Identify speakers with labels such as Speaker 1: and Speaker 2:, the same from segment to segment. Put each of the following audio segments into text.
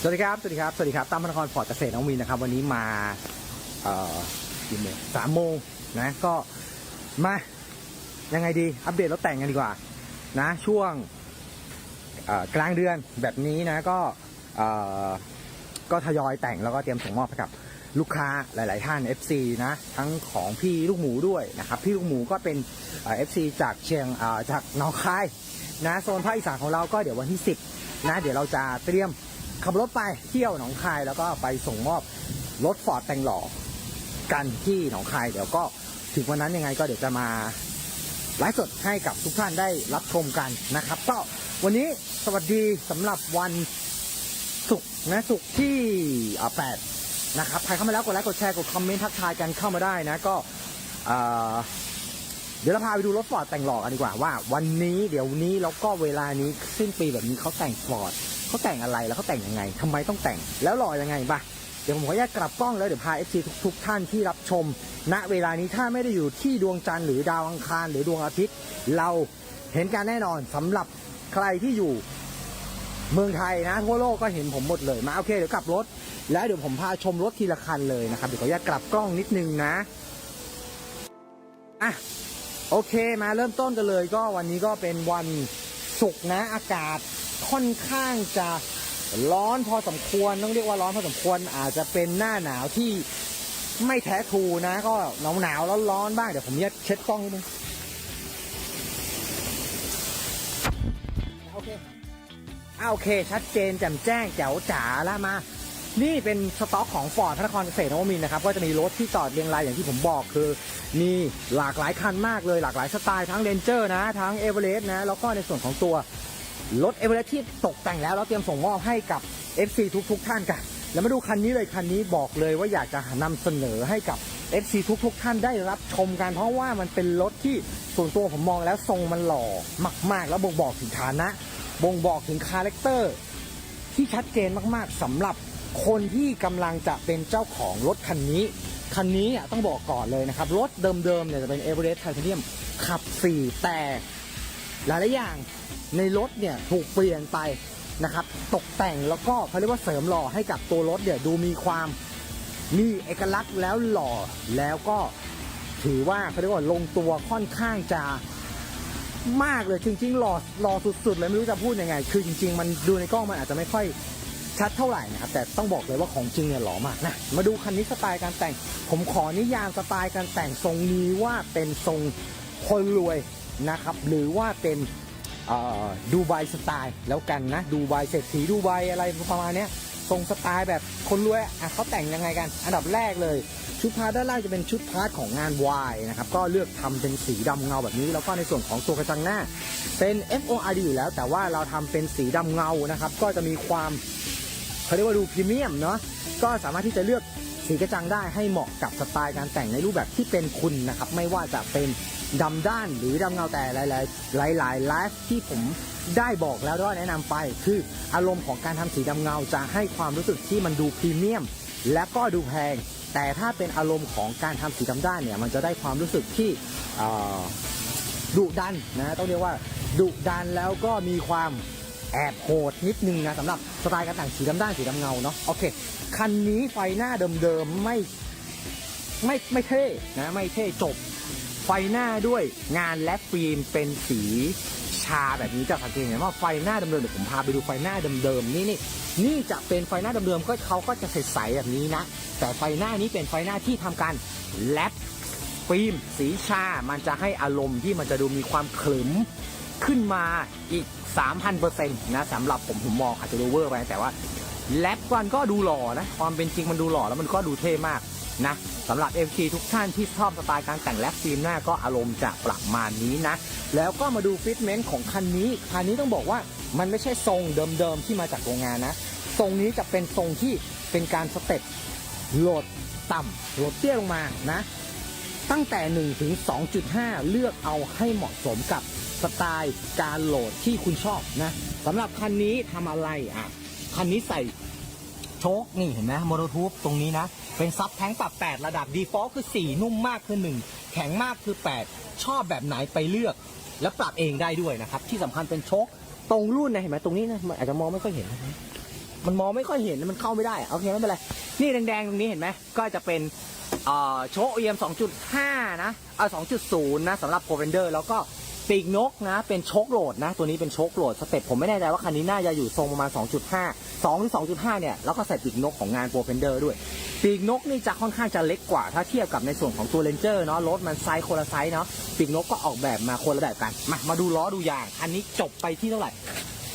Speaker 1: สวัสดีครับสวัสดีครับสวัสดีครับตั้มพนครพอร์ตเกษตรน้องวินนะครับ วันนี้มาเอ่อกี่โมงสามโมงนะก็มายังไงดีอัปเดตรถแต่งกันดีกว่า นะ ช่วงกลางเดือนแบบนี้นะก็ก็ทยอยแต่งแล้วก็เตรียมส่งมอบให้กับ ลูกค้าหลาย ๆ ท่าน FC นะทั้งของพี่ลูกหมูด้วยนะครับพี่ลูกหมูก็เป็นเอฟซีจากเชียงจากหนองคายนะโซนภาคอีสานของเราก็เดี๋ยววันที่ 10 นะ เดี๋ยวเราจะเตรียมขับรถไปเที่ยวหนองคายแล้วก็ไปส่งมอบรถฟอร์ดแต่งหล่อกันที่หนองคายเดี๋ยวก็ถึงวันนั้นยังไงก็เดี๋ยวจะมาไลฟ์สดให้กับทุกท่านได้รับชมกันนะครับ ก็วันนี้สวัสดีสำหรับวันศุกร์นะศุกร์ที่อ่าแปด นะครับใครเข้ามาแล้วกดไลค์กดแชร์กดคอมเมนต์ทักทายกันเข้ามาได้นะก็เดี๋ยวเราพาไปดูรถฟอร์ดแต่งหล่อกันดีกว่าว่า วันนี้เดี๋ยวนี้แล้วก็เวลานี้สิ้นปีแบบนี้เขาแต่งฟอร์ดเขาแต่งอะไรแล้วเขาแต่งยังไงทำไมต้องแต่งแล้วหล่อยังไงบ้าเดี๋ยวผมขออนุญาตกลับกล้องแล้วเดี๋ยวพา FC ทุกทุกท่านที่รับชม ณเวลานี้ถ้าไม่ได้อยู่ที่ดวงจันทร์หรือดาวอังคารหรือดวงอาทิตย์ เราเห็นการแน่นอนสำหรับใครที่อยู่ เมืองไทยนะทั่วโลกก็เห็นผมหมดเลยมาโอเคเดี๋ยวกลับรถ แล้วเดี๋ยวผมพาชมรถทีละคันเลยนะครับเดี๋ยวขออนุญาตกลับกล้องนิดนึงนะอะโอเคมาเริ่มต้นกันเลยก็วันนี้ก็เป็นวันศุกร์นะ อากาศค่อนข้างจะร้อนพอสมควรต้องเรียกว่าร้อนพอสมควรอาจจะเป็นหน้าหนาวที่ไม่แท้ทูนะ ก็หนาวหนาวร้อนร้อนบ้างเดี๋ยวผมจะเช็ดกล้องนิดนึง อาโอเค ชัดเจนแจ่มแจ้งแจ๋วจ๋าแล้วมา นี่เป็นสต็อกของฟอร์ดพระนครเกษตรนวมินนะครับ ก็จะมีรถที่จอดเรียงรายอย่างที่ผมบอกคือ มีหลากหลายคันมากเลยหลากหลายสไตล์ทั้งเ a นเจอร์นะ ทั้งเอเวอเรสต์นะ แล้วก็ในส่วนของตัวรถเอเวอเรสต์ที่ตกแต่งแล้วแล้วเตรียมส่งมอบให้กับ FC ทุกๆท่านกัน แล้วมาดูคันนี้เลยคันนี้บอกเลยว่าอยากจะนำเสนอให้กับ FC ทุกๆท่านได้รับชมกันเพราะว่ามันเป็นรถที่ส่วนตัวผมมองแล้วทรงมันหล่อมาก ๆ แล้วบ่งบอกถึงฐานะ บ่งบอกถึงคาแรคเตอร์ที่ชัดเจนมากๆสำหรับคนที่กำลังจะเป็นเจ้าของรถคันนี้ คันนี้ต้องบอกก่อนเลยนะครับ รถเดิมๆเนี่ยจะเป็น e v e r e s t Titanium ขับ 4 แต่หลายๆอย่างในรถเนี่ยถูกเปลี่ยนไปนะครับ ตกแต่งแล้วก็เขาเรียกว่าเสริมหล่อให้กับตัวรถเนี่ยดูมีความมีเอกลักษณ์แล้วหล่อแล้วก็ถือว่าเขาเรียกว่าลงตัวค่อนข้างจะ มากเลยจริงๆหล่อหล่อสุดๆเลยไม่รู้จะพูดยังไง คือจริง ๆ มันดูในกล้องมันอาจจะไม่ค่อยชัดเท่าไหร่นะครับแต่ต้องบอกเลยว่าของจริงเนี่ยหล่อมากนะมาดูคันนี้สไตล์การแต่ง ผมขอนิยามสไตล์การแต่งทรงนี้ว่าเป็นทรงคนรวยนะครับหรือว่าเป็นเอ่อดูไบสไตล์แล้วกันนะดูไบเศรษฐีดูไบอะไรประมาณนี้ ทรงสไตล์แบบคนรวยอะเขาแต่งยังไงกัน อันดับแรกเลย ชุดพาร์ทด้านล่างจะเป็นชุดพาร์ทของงาน Y นะครับ ก็เลือกทำเป็นสีดำเงาแบบนี้ แล้วก็ในส่วนของตัวกระจังหน้า เป็น FORD อยู่แล้ว แต่ว่าเราทำเป็นสีดำเงานะครับ ก็จะมีความเขาเรียกว่าดูพรีเมียมเนาะก็สามารถที่จะเลือกสีกระจังได้ให้เหมาะกับสไตล์การแต่งในรูปแบบที่เป็นคุณนะครับ ไม่ว่าจะเป็นดำด้านหรือดำเงาแต่หลายๆหลายๆไลฟ์ที่ผม ได้บอกแล้วด้วยแนะนำไป คืออารมณ์ของการทำสีดำเงาจะให้ความรู้สึกที่มันดูพรีเมียม และก็ดูแพง แต่ถ้าเป็นอารมณ์ของการทำสีดำด้านเนี่ยมันจะได้ความรู้สึกที่ดุดันนะต้องเรียกว่าดุดันแล้วก็มีความแอบโหดนิดนึงนะสำหรับสไตล์การแต่งสีดำด้านสีดำเงาเนาะโอเคคันนี้ไฟหน้าเดิมๆไม่ไม่ไม่เท่นะไม่เท่จบ ไฟหน้าด้วยงานและฟิล์มเป็นสีชาแบบนี้จะสังเกตเห็นว่าไฟหน้าเดิมๆเดี๋ยวผมพาไปดูไฟหน้าเดิมๆนี่นี่นี่จะเป็นไฟหน้าเดิมๆก็เขาก็จะใสๆแบบนี้นะ แต่ไฟหน้านี้เป็นไฟหน้าที่ทำการแลปฟิล์มสีชา มันจะให้อารมณ์ที่มันจะดูมีความขลึมขึ้นมาอีก 3,000%นะสำหรับผมผมมองอาจจะดูเวอร์ไปแต่ว่าแลปมันก็ดูหล่อนะ ความเป็นจริงมันดูหล่อแล้วมันก็ดูเท่มาก นะสำหรับ FT ทุกท่านที่ชอบสไตล์การแต่งแลปฟิล์มหน้าก็อารมณ์จะประมาณนี้นะ แล้วก็มาดูฟิตเมนต์ของคันนี้ คันนี้ต้องบอกว่ามันไม่ใช่ทรงเดิมๆที่มาจากโรงงานนะ ทรงนี้จะเป็นทรงที่เป็นการสเต็ปโหลดต่ำโหลดเตี้ยลงมานะ ตั้งแต่ 1 ถึง 2.5 เลือกเอาให้เหมาะสมกับสไตล์การโหลดที่คุณชอบนะสำหรับคันนี้ทำอะไรอะคันนี้ใส่ ชคนี่เห็นไหมโมโนทูบตรงนี้นะ เป็นซับแท้งปรับ 8 ระดับดีฟอลคือ 4 นุ่มมากคือ 1 แข็งมากคือ 8 ชอบแบบไหนไปเลือก และปรับเองได้ด้วยนะครับ ที่สำคัญเป็นโชคตรงรุ่นนะเห็นไหมตรงนี้นะมันอาจจะมองไม่ค่อยเห็นนะมันมองไม่ค่อยเห็นมันเข้าไม่ได้โอเคไม่เป็นไรนี่แดงๆตรงนี้เห็นไหมก็จะเป็นเอ่อโชคเอียม2.5 นะเออ2.0 นะสำหรับโ o รเวนเดอร์แล้วก็ ปีกนกนะ เป็นโชคโหลดนะ ตัวนี้เป็นโชคโหลดสเต็ปผมไม่แน่ใจว่าคันนี้น่าจะอยู่ทรงประมาณ 2.5 2 หรือ 2.5 เนี่ย แล้วก็ใส่ปีกนกของงานโ o รเวนเดอร์ด้วย ปีกนกนี่จะค่อนข้างจะเล็กกว่า ถ้าเทียบกับในส่วนของตัวเลนเจอร์เนาะรถมันไซส์คนละไซส์เนาะปีกนกก็ออกแบบมาคนละแบบกัน มามาดูล้อดูยางคันนี้จบไปที่เท่าไหร่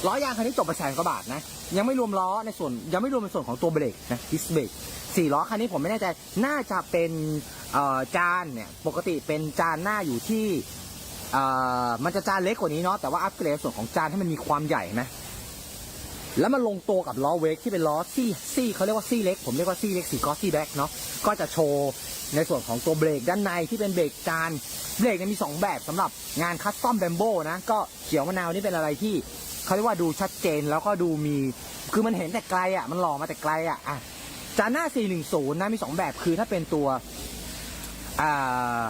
Speaker 1: ล้อยางคันนี้จบไปแสนกว่าบาทนะยังไม่รวมล้อในส่วนยังไม่รวมในส่วนของตัวเบรกนะดิสเบรกสี่ล้อคันนี้ผมไม่แน่ใจน่าจะเป็นจานเนี่ยปกติเป็นจานหน้าอยู่ที่ มันจะจานเล็กกว่านี้เนาะแต่ว่าอัปเกรดส่วนของจานให้มันมีความใหญ่นะแล้วมันลงตัวกับล้อเวกที่เป็นล้อซี่ซี่เขาเรียกว่าซี่เล็ก ผมเรียกว่าซี่เล็กสีกอซี่แบ็กเนาะก็จะโชว์ในส่วนของตัวเบรกด้านในที่เป็นเบรกจานเบรกเนี่ยมี 2 แบบสำหรับงานคัสตอมแบมโบนะก็เขียวมะนาวนี่เป็นอะไรที่เขาเรียกว่าดูชัดเจนแล้วก็ดูมี คือมันเห็นแต่ไกลอะมันหล่อมาแต่ไกลอะอะจานหน้า 410 นะมี 2 แบบคือถ้าเป็นตัวอ่า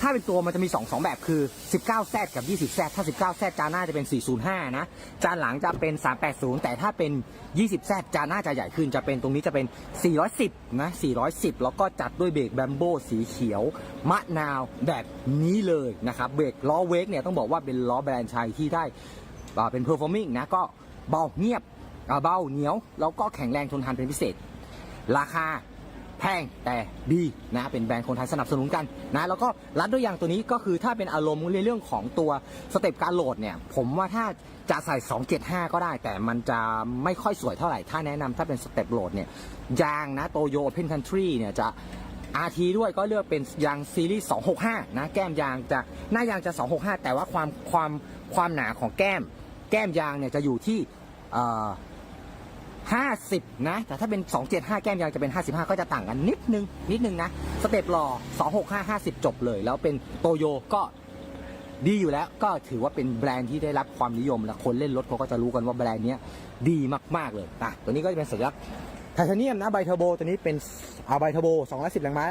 Speaker 1: ถ้าเป็นตัวมันจะมี2 2 แบบคือ 19Z กับ 20Z ถ้า 19Z จานหน้าจะเป็น 405 นะ จานหลังจะเป็น 380 แต่ถ้าเป็น 20Z จานหน้าจะใหญ่ขึ้นจะเป็นตรงนี้จะเป็น 410 นะ 410 แล้วก็จัดด้วยเบรกแบมโบสีเขียว มะนาวแบบนี้เลยนะครับ เบรกล้อเวกเนี่ยต้องบอกว่าเป็นล้อแบรนด์ชัยที่ได้เป็น performing นะก็เบาเงียบเบาเหนียว แล้วก็แข็งแรงทนทานเป็นพิเศษ ราคา แพงแต่ดีนะเป็นแบรนด์คนไทยสนับสนุนกันนะแล้วก็รัดด้วยยางตัวนี้ก็คือถ้าเป็นอารมณ์ในเรื่องของตัวสเต็ปการโหลดเนี่ยผมว่าถ้าจะใส่ 275 ก็ได้ แต่มันจะไม่ค่อยสวยเท่าไหร่ ถ้าแนะนำถ้าเป็นสเต็ปโหลดเนี่ยยางนะโตโย Open Country เนี่ยจะ RT ด้วยก็เลือกเป็นยางซีรีส์ 265 นะแก้มยางจะหน้ายางจะ 265 แต่ว่าความความความหนาของแก้ม แก้มยางเนี่ยจะอยู่ที่ 50 นะ แต่ถ้าเป็น 275 แก้มยางจะเป็น 55 ก็จะต่างกันนิดนึง นิดนึงนะ สเต็ปรอ265 50 จบเลย แล้วเป็นโตโยก็ดีอยู่แล้วก็ถือว่าเป็นแบรนด์ที่ได้รับความนิยมและคนเล่นรถเขาก็จะรู้กันว่าแบรนด์นี้ดีมาก ๆ เลยนะตัวนี้ก็จะเป็นสัญลักษณ์ไทเทเนียมนะไบเทอร์โบตัวนี้เป็นอาไบเทอร์โบ210แรงม้า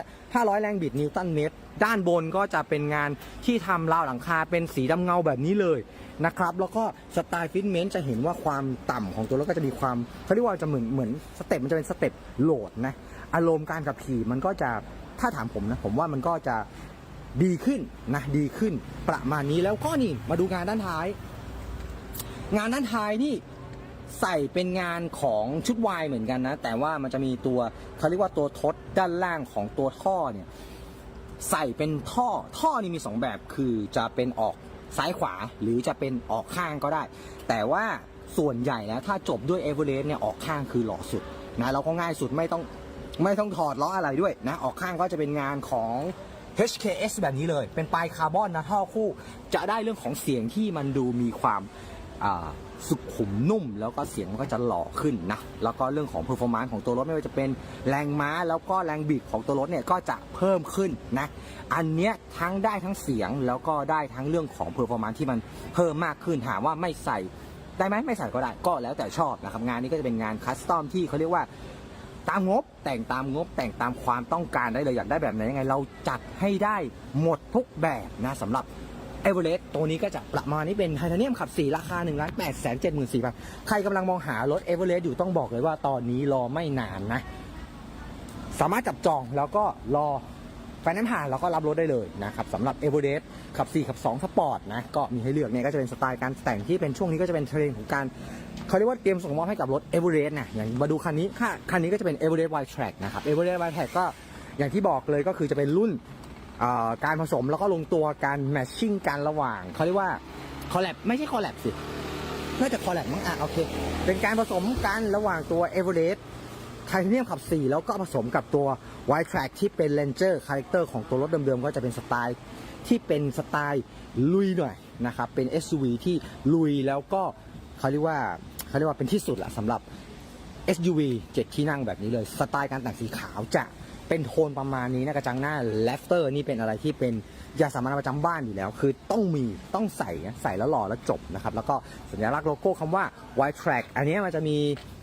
Speaker 1: 500 แรงบิดนิวตันเมตร ด้านบนก็จะเป็นงานที่ทำราวหลังคาเป็นสีดำเงาแบบนี้เลย นะครับ แล้วก็สไตล์ฟิตเมนต์จะเห็นว่าความต่ำของตัวรถก็จะมีความเขาเรียกว่าจะเหมือนเหมือนสเต็ปมันจะเป็นสเต็ปโหลดนะอารมณ์การขับขี่มันก็จะถ้าถามผมนะผมว่ามันก็จะดีขึ้นนะดีขึ้นประมาณนี้แล้วก็นี่มาดูงานด้านท้าย งานด้านท้ายนี่ใส่เป็นงานของชุดวายเหมือนกันนะ แต่ว่ามันจะมีตัวเขาเรียกว่าตัวทดด้านล่างของตัวท่อเนี่ยใส่เป็นท่อท่อนี่มี 2 แบบคือจะเป็นออก ซ้ายขวาหรือจะเป็นออกข้างก็ได้ แต่ว่าส่วนใหญ่แล้วถ้าจบด้วยเอเวอเรสต์เนี่ยออกข้างคือหล่อสุดนะเราก็ง่ายสุดไม่ต้องไม่ต้องถอดล้ออะไรด้วยนะออกข้างก็จะเป็นงานของ HKS แบบนี้เลย เป็นปลายคาร์บอนนะท่อคู่ จะได้เรื่องของเสียงที่มันดูมีความ สุขุมนุ่มแล้วก็เสียงมันก็จะหล่อขึ้นนะแล้วก็เรื่องของเพอร์ฟอร์มานซ์ของตัวรถไม่ว่าจะเป็นแรงม้าแล้วก็แรงบิดของตัวรถเนี่ยก็จะเพิ่มขึ้นนะอันเนี้ยทั้งได้ทั้งเสียงแล้วก็ได้ทั้งเรื่องของเพอร์ฟอร์มานซ์ที่มันเพิ่มมากขึ้นถามว่าไม่ใส่ได้ไหมไม่ใส่ก็ได้ก็แล้วแต่ชอบนะครับงานนี้ก็จะเป็นงานคัสตอมที่เขาเรียกว่าตามงบแต่งตามงบแต่งตามความต้องการได้เลยอยากได้แบบไหนยังไง เราจัดให้ได้หมดทุกแบบนะสำหรับ เอเวอเรสต์ตัวนี้ก็จะประมาณนี้เป็นไทเทเนียมขับ 4 ราคา1ล้าน8แสน7 4 0 0 0ใครกำลังมองหารถเอเวอเรสต์อยู่ต้องบอกเลยว่าตอนนี้รอไม่นานนะ สามารถจับจองแล้วก็รอไฟแนนซ์ผ่านแล้วก็รับรถได้เลยนะครับสำหรับเอเวอเรสต์ขับ 4 ขับ 2 สปอร์ตนะ ก็มีให้เลือกเนี่ยก็จะเป็นสไตล์การแต่งที่เป็นช่วงนี้ก็จะเป็นเทรนด์ของการเขาเรียกว่าเตรียมส่งมอบให้กับรถ e v e r e s t นะอย่างมาดูคันนี้ค่ะคันนี้ก็จะเป็น e v e r e s t Wide Track นะครับ e v e r e s t Wide Track ก็อย่างที่บอกเลยก็คือจะเป็นรุ่น การผสมแล้วก็ลงตัวการแมทชิ่งกันระหว่างเขาเรียกว่าคอลแลบไม่ใช่คอลแลบสิน่าจะคอลแลบมั้งอะโอเค เป็นการผสมกันระหว่างตัว e v e r e s t ไทเทเนียมขับ 4 แล้วก็ผสมกับตัว Wide Track ที่เป็น Ranger คาแรคเตอร์ของตัวรถเดิมๆ ก็จะเป็นสไตล์ที่เป็นสไตล์ลุยหน่อยนะครับ เป็น SUV ที่ลุยแล้วก็เขาเรียกว่าเขาเรียกว่าเป็นที่สุดละสำหรับ SUV 7 ที่นั่งแบบนี้เลย สไตล์การแต่งสีขาวจะ เป็นโทนประมาณนี้นะกระจังหน้าแลฟเตอร์นี่เป็นอะไรที่เป็นยาสามัญประจำบ้านอยู่แล้ว คือต้องมีต้องใส่ใส่แล้วหล่อแล้วจบนะครับ แล้วก็สัญลักษณ์โลโก้คำว่า White Track อันนี้มันจะมี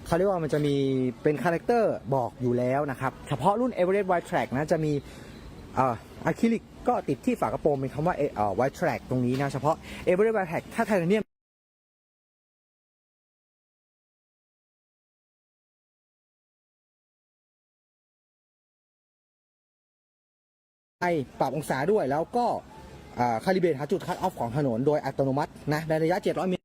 Speaker 1: เขาเรียกว่ามันจะมีเป็นคาแรคเตอร์บอกอยู่แล้วนะครับ เฉพาะรุ่น Everest White Track นะจะมีเอ่อะคริลิกก็ติดที่ฝากระโปรงเป็นคำว่าเอ่อ white track ตรงนี้นะ เฉพาะ every white track ถ้าไทเทเนียม ปปรับองศาด้วยแล้วก็คาลิเบรตหาจุดคัดออฟของถนนโดยอัตโนมัตินะในระยะ 700 เมตร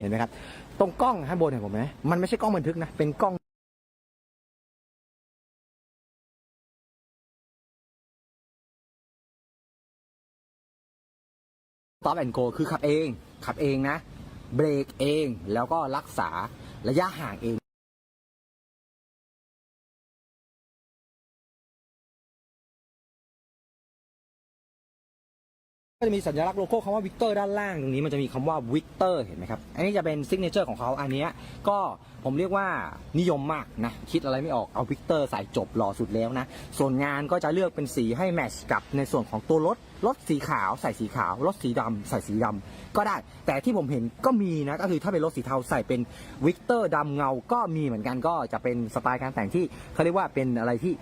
Speaker 1: เห็นไหมครับ ตรงกล้องข้างบนเห็นผมไหมมันไม่ใช่กล้องบันทึกนะ เป็นกล้อง Stop and go คือขับเอง ขับเองนะ เบรกเองแล้วก็รักษาระยะห่างเองก็จะมีสัญลักษณ์โลโก้คำว่าวิกเตอร์ด้านล่างตรงนี้มันจะมีคำว่าวิกเตอร์เห็นไหมครับ อันนี้จะเป็นซิกเนเจอร์ของเขาอันนี้ก็ผมเรียกว่านิยมมากนะ คิดอะไรไม่ออกเอาวิกเตอร์ใส่จบหล่อสุดแล้วนะ ส่วนงานก็จะเลือกเป็นสีให้แมทช์กับในส่วนของตัวรถ รถสีขาวใส่สีขาว รถสีดำใส่สีดำก็ได้ แต่ที่ผมเห็นก็มีนะ ก็คือถ้าเป็นรถสีเทาใส่เป็นวิกเตอร์ดำเงาก็มีเหมือนกันก็จะเป็นสไตล์การแต่งที่เขาเรียกว่าเป็นอะไรที่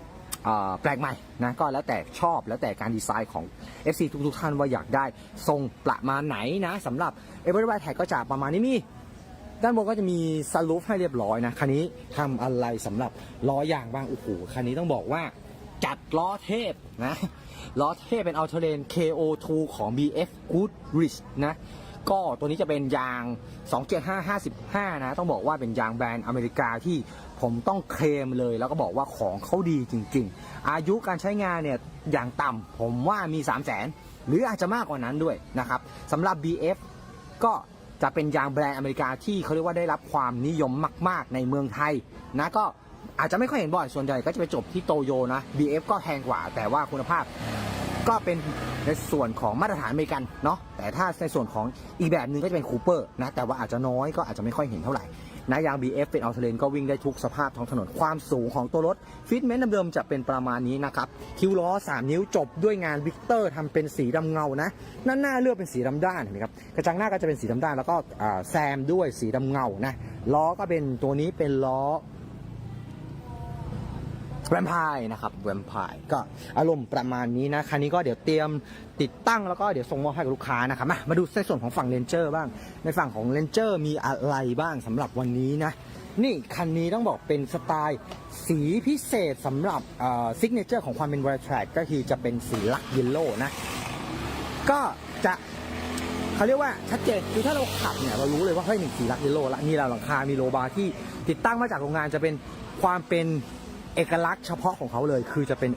Speaker 1: เอ่อแปลกใหม่นะก็แล้วแต่ชอบแล้วแต่การดีไซน์ของ FC ทุกๆท่านว่าอยากได้ทรงประมาณไหนนะสำหรับ e v e r y b o d y Tag ก็จะประมาณนี้มีด้านบนก็จะมีสลูปให้เรียบร้อยนะ คันนี้ทำอะไรสำหรับล้อยางบ้างโอ้โหคันนี้ต้องบอกว่า จัดล้อเทพนะล้อเทพเป็น All Terrain KO2 ของ BF Goodrich นะก็ตัวนี้จะเป็นยาง 27555 นะ ต้องบอกว่าเป็นยางแบรนด์อเมริกาที่ผมต้องเคลมเลย แล้วก็บอกว่าของเขาดีจริง ๆ อายุการใช้งานเนี่ยอย่างต่ำผมว่ามี 3 0 0 0 0 0 หรืออาจจะมากกว่านั้นด้วยนะครับสำหรับ BF ก็จะเป็นยางแบรนด์อเมริกาที่เขาเรียกว่าได้รับความนิยมมาก ๆ ในเมืองไทยนะก็ อาจจะไม่ค่อยเห็นบ่อยส่วนใหญ่ก็จะไปจบที่โตโยนะ BF ก็แพงกว่า แต่ว่าคุณภาพก็เป็นในส่วนของมาตรฐานอเมริกันเนาะแต่ถ้าในส่วนของอีกแบบหนึ่งก็จะเป็นคูเปอร์นะแต่ว่าอาจจะน้อยก็อาจจะไม่ค่อยเห็นเท่าไหร่นะยาง BF เป็นอัลเทเลนก็วิ่งได้ทุกสภาพท้องถนนความสูงของตัวรถ ฟิตเมนต์เดิมจะเป็นประมาณนี้นะครับ คิวล้อ 3 นิ้วจบด้วยงานวิกเตอร์ทำเป็นสีดำเงานะด้าหน้าเลือกเป็นสีดำด้านเห็นไหมครับกระจังหน้าก็จะเป็นสีดำด้าน แล้วก็แซมด้วยสีดำเงานะล้อก็เป็นตัวนี้เป็นล้อ แวมไพร์นะครับแวมไพร์ก็อารมณ์ประมาณนี้นะคันนี้ก็เดี๋ยวเตรียมติดตั้งแล้วก็เดี๋ยวส่งมอบให้กับลูกค้านะครับมามาดูในส่วนของฝั่งเลนเจอร์บ้าง ในฝั่งของเลนเจอร์มีอะไรบ้างสำหรับวันนี้นะนี่คันนี้ต้องบอกเป็นสไตล์สีพิเศษสำหรับซิกเนเจอร์ของความเป็นวอลแทร็กก็คือจะเป็นสีลักเยลโล่นะก็จะเขาเรียกว่าชัดเจนคือถ้าเราขับเนี่ยเรารู้เลยว่าเฮ้ยหนึ่งสีลักเยลโล่ละนี่เราหลังคา มีโลบาร์ที่ติดตั้งมาจากโรงงานจะเป็นความเป็น เอกลักษณ์เฉพาะของเขาเลยคือจะเป็น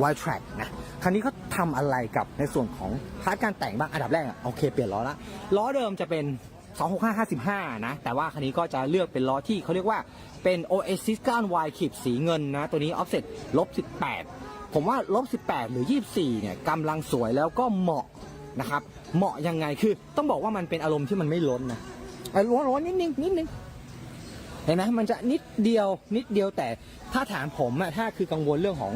Speaker 1: Wild Track นะคันนี้เขาทำอะไรกับในส่วนของพาร์ทการแต่งบ้างอันดับแรกอะโอเคเปลี่ยนล้อละล้อเดิมจะเป็น 26555 นะ แต่ว่าคันนี้ก็จะเลือกเป็นล้อที่เขาเรียกว่าเป็น Oasis 9 Y ขีบสีเงินนะ ตัวนี้ offset ลบ 18 ผมว่าลบ 18 หรือ 24 เนี่ยกำลังสวยแล้วก็เหมาะนะครับ เหมาะยังไงคือต้องบอกว่ามันเป็นอารมณ์ที่มันไม่ล้นนะไอ้ล้นล้นนิดนึงนิดนึง เห็นไหมมันจะนิดเดียวนิดเดียวแต่ถ้าถามผมอะถ้าคือกังวลเรื่องของ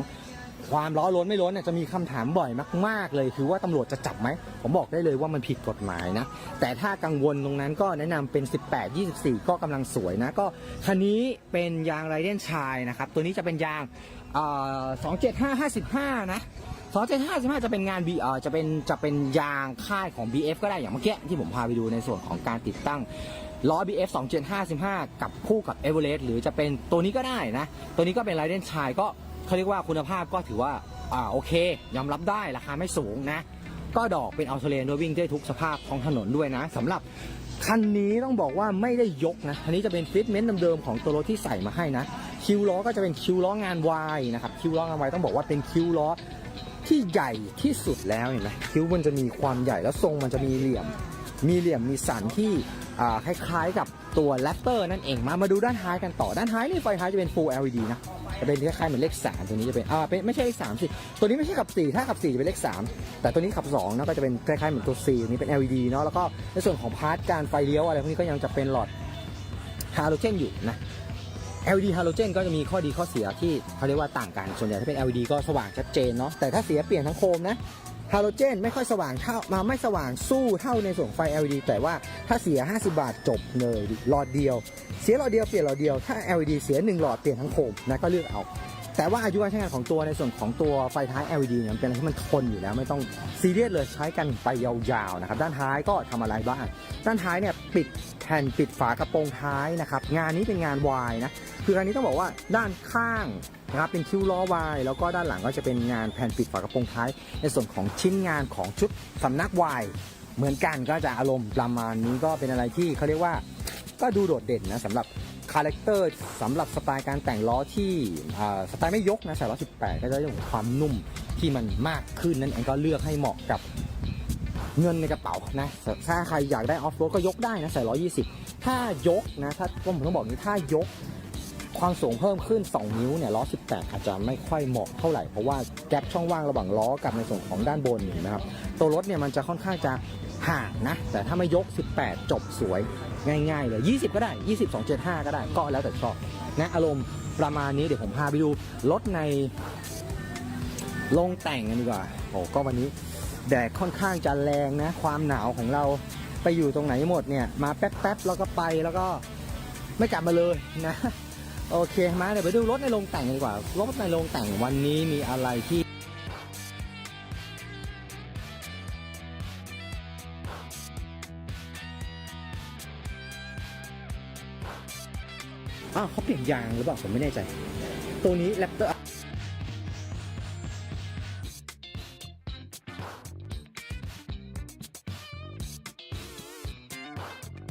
Speaker 1: ความล้อล้นไม่ล้นเนี่ยจะมีคำถามบ่อยมาก ๆ เลย คือว่าตำรวจจะจับไหม ผมบอกได้เลยว่ามันผิดกฎหมายนะ แต่ถ้ากังวลตรงนั้นก็แนะนำเป็น 18 24 ก็กำลังสวยนะ ก็คันนี้เป็นยางไรเดนชายนะครับ ตัวนี้จะเป็นยาง เอ่อ27555นะ275จะเป็นงาน B เอ่อจะเป็นจะเป็นยางค่ายของ BF ก็ได้อย่างเมื่อกี้ที่ผมพาไปดูในส่วนของการติดตั้งล้อ BF 2755 กับคู่กับ e v e r e s t หรือจะเป็นตัวนี้ก็ได้นะ ตัวนี้ก็เป็นไรเดนชายก็เขาเรียกว่าคุณภาพก็ถือว่าอ่าโอเค ยอมรับได้ราคาไม่สูงนะ ก็ดอกเป็นอัลเทเลนด้วยวิ่งได้ทุกสภาพของถนนด้วยนะสำหรับคันนี้ต้องบอกว่าไม่ได้ยกนะคันนี้จะเป็นฟิตเมนต์เดิมๆของตัวรถที่ใส่มาให้นะ คิวล้อก็จะเป็นคิวล้องานวายนะครับ คิวล้องานวายต้องบอกว่าเป็นคิวล้อ ที่ใหญ่ที่สุดแล้วเห็นไหมคิ้วมันจะมีความใหญ่แล้วทรงมันจะมีเหลี่ยม มีเหลี่ยมมีสันที่คล้ายๆกับตัวแรปเตอร์นั่นเองมามาดูด้านท้ายกันต่อด้านท้ายนี่ไฟท้ายจะเป็น Full LED นะจะเป็นคล้ายๆเหมือนเลข3ตัวนี้จะเป็นอ่าเป็นไม่ใช่เลข3สิตัวนี้ไม่ใช่ขับ4ถ้าขับ4จะเป็นเลข3แต่ตัวนี้ขับ2นะก็จะเป็นคล้ายๆเหมือนตัว C นี้เป็น LED เนาะแล้วก็ในส่วนของพาร์ทการไฟเลี้ยวอะไรพวกนี้ก็ยังจะเป็นหลอดฮาโลเจนอยู่นะ LED ฮาโลเจนก็จะมีข้อดีข้อเสียที่เขาเรียกว่าต่างกัน ส่วนใหญ่ถ้าเป็น LED ก็สว่างชัดเจนเนาะ แต่ถ้าเสียเปลี่ยนทั้งโคมนะฮาโลเจนไม่ค่อยสว่างเท่ามาไม่สว่างสู้เท่าในส่วนของไฟ LED แต่ว่าถ้าเสีย 50 บาทจบเลยหลอดเดียว เสียหลอดเดียวเปลี่ยนหลอดเดียวถ้า LED เสีย 1 หลอดเปลี่ยนทั้งโคมนะก็เลือกเอา แต่ว่าอายุการใช้งานของตัวในส่วนของตัวไฟท้าย LED เนี่ยมันเป็นอะไรที่มันทนอยู่แล้วไม่ต้องซีเรียสเลยใช้กันไปยาวๆนะครับด้านท้ายก็ทำอะไรบ้างด้านท้ายเนี่ยปิดแผ่นปิดฝากระโปรงท้ายนะครับงานนี้เป็นงานวายนะคืออันนี้ต้องบอกว่าด้านข้างนะครับเป็นคิ้วล้อวายแล้วก็ด้านหลังก็จะเป็นงานแผ่นปิดฝากระโปรงท้าย ในส่วนของชิ้นงานของชุดสำนักวายเหมือนกันก็จะอารมณ์ประมาณนี้ก็เป็นอะไรที่เขาเรียกว่าก็ดูโดดเด่นนะสำหรับ คาแรคเตอร์สำหรับสไตล์การแต่งล้อที่สไตล์ไม่ยกนะใส่ล้อ18 ก็จะได้เรื่องความนุ่มที่มันมากขึ้นนั่นเองก็เลือกให้เหมาะกับเงินในกระเป๋านะ ถ้าใครอยากได้ออฟโรดก็ยกได้นะใส่120 ถ้ายกนะ ถ้าผมต้องบอกนี้ถ้ายกความสูงเพิ่มขึ้น 2 นิ้วเนี่ยล้อ 18 อาจจะไม่ค่อยเหมาะเท่าไหร่ เพราะว่าแกลบช่องว่างระหว่างล้อกับในส่วนของด้านบนนะครับ ตัวรถเนี่ยมันจะค่อนข้างจะ ห่างนะ แต่ถ้าไม่ยก 18 จบสวยง่ายๆเลย 20 ก็ได้ 20 275 ก็ได้ก็แล้วแต่ชอบนะอารมณ์ประมาณนี้เดี๋ยวผมพาไปดูรถในโรงแต่งกันดีกว่าโอ้ก็วันนี้แดดค่อนข้างจะแรงนะ ความหนาวของเราไปอยู่ตรงไหนหมดเนี่ย มาแป๊บๆแล้วก็ไปแล้วก็ไม่กลับมาเลยนะ โอเคมาเดี๋ยวไปดูรถในโรงแต่งกันดีกว่ารถในโรงแต่งวันนี้มีอะไรที่ อ้าวเขาเปลี่ยนยางหรือเปล่าผมไม่แน่ใจ ตัวนี้แรปเตอร์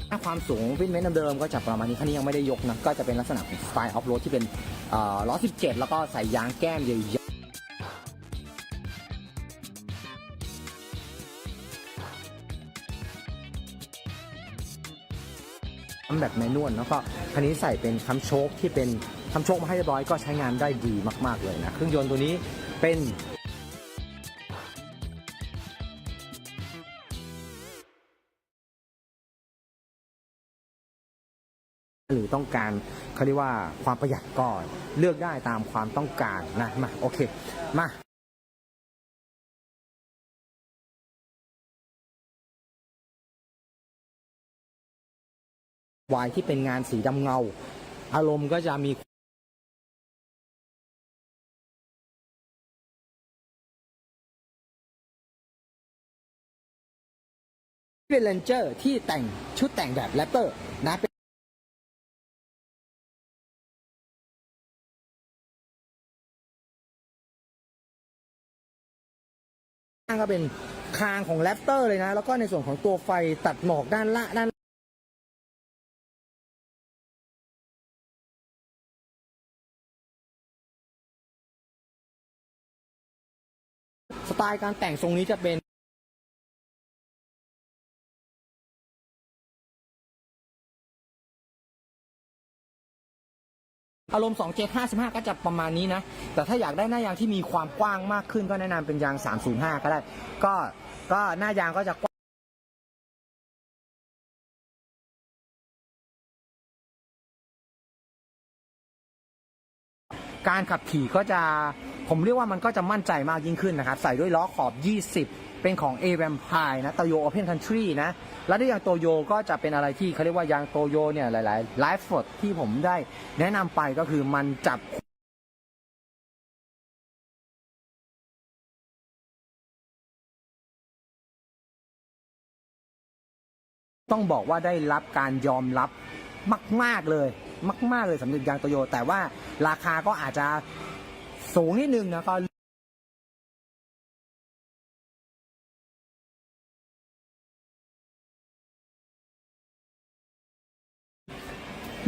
Speaker 1: ถ้าความสูงฟิตเมนต์เดิมก็จะประมาณนี้คันนี้ยังไม่ได้ยกนะ ก็จะเป็นลักษณะของสไตล์ออฟโรดที่เป็นล้อ 17 แล้วก็ใส่ยางแก้มใหญ่ แบบแมนนวลแล้วก็คันนี้ใส่เป็นคัมโชคที่เป็นคัมโชคมาให้เรียบร้อยก็ใช้งานได้ดีมาก ๆเลยนะเครื่องยนต์ตัวนี้เป็นหรือต้องการเขาเรียกว่าความประหยัดก่อนเลือกได้ตามความต้องการนะมาโอเคมา วายที่เป็นงานสีดำเงา อารมณ์ก็จะมีเป็นเลนเจอร์ที่แต่งชุดแต่งแบบแรปเตอร์นะเป็นข้างก็เป็นคางของแรปเตอร์เลยนะ แล้วก็ในส่วนของตัวไฟตัดหมอกด้านละด้าน ตล์การแต่งทรงนี้จะเป็นอารมณ์2 7 55 ก็จะประมาณนี้นะ แต่ถ้าอยากได้หน้ายางที่มีความกว้างมากขึ้นก็แนะนำเป็นยาง 305 ก็ได้ ก็ก็หน้ายางก็จะกว้างการขับขี่ก็จะ ผมเรียกว่ามันก็จะมั่นใจมากยิ่งขึ้นนะครับ ใส่ด้วยล้อขอบ 20 เป็นของ a v a m p i r e นะโตโย Open Country นะ แล้วด้วยยางโตโยก็จะเป็นอะไรที่เขาเรียกว่ายางโตโยเนี่ยหลายๆไลฟ์สดที่ผมได้แนะนำไปก็คือมันจับต้องบอกว่าได้รับการยอมรับมาก ๆ เลย มาก ๆ เลยสำหรับยางโตโย แต่ว่าราคาก็อาจจะ สูงนิดนึงนะก็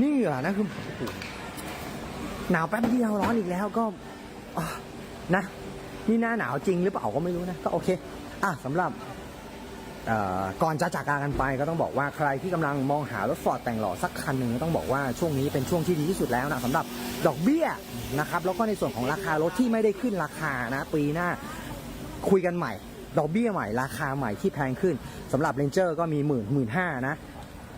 Speaker 1: นี่เหรอนะคือหนาวแป๊บเดียวร้อนอีกแล้วก็นะ นี่หน้าหนาวจริงหรือเปล่าก็ไม่รู้นะ ก็โอเค อะสำหรับ ก่อนจะจากากันไปก็ต้องบอกว่าใครที่กำลังมองหารถฟอร์ดแต่งหล่อสักคันหนึ่งต้องบอกว่าช่วงนี้เป็นช่วงที่ดีที่สุดแล้วนะสำหรับดอกเบี้ยนะครับแล้วก็ในส่วนของราคารถที่ไม่ได้ขึ้นราคานะปีหน้าคุยกันใหม่ ดอกเบี้ยใหม่ราคาใหม่ที่แพงขึ้นสำหรับเรนเจอร์ก็มีหมื่นหมื่นห้านะ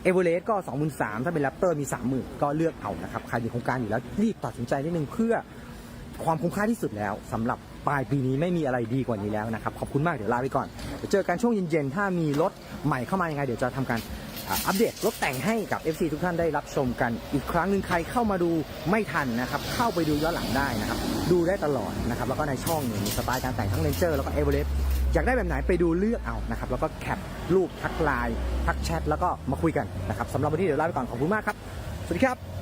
Speaker 1: เอเวอเรสต์ก็2 3 0 0ถ้าเป็นแรปเตอร์มี 30,000 ก็เลือกเอานะครับใครมีโครงการอยู่แล้วรีบตัดสินใจนิดนึงเพื่อความคุ้มค่าที่สุดแล้วสำหรับปลายปีนี้ไม่มีอะไรดีกว่านี้แล้วนะครับ ขอบคุณมากเดี๋ยวลาไปก่อน เดี๋ยวเจอกันช่วงเย็นๆ ถ้ามีรถใหม่เข้ามายังไง เดี๋ยวจะทำการอัปเดตรถแต่งให้กับ FC ทุกท่านได้รับชมกัน อีกครั้งหนึ่งใครเข้ามาดูไม่ทันนะครับ เข้าไปดูย้อนหลังได้นะครับ ดูได้ตลอดนะครับ แล้วก็ในช่องเนี่ยมีสไตล์การแต่งทั้งเลนเจอร์แล้วก็เอเวอเรสต์อยากได้แบบไหนไปดูเลือกเอานะครับ แล้วก็แคปรูปทักไลน์ทักแชทแล้วก็มาคุยกันนะครับสำหรับวันนี้เดี๋ยวลาไปก่อนขอบคุณมากครับ สวัสดีครับ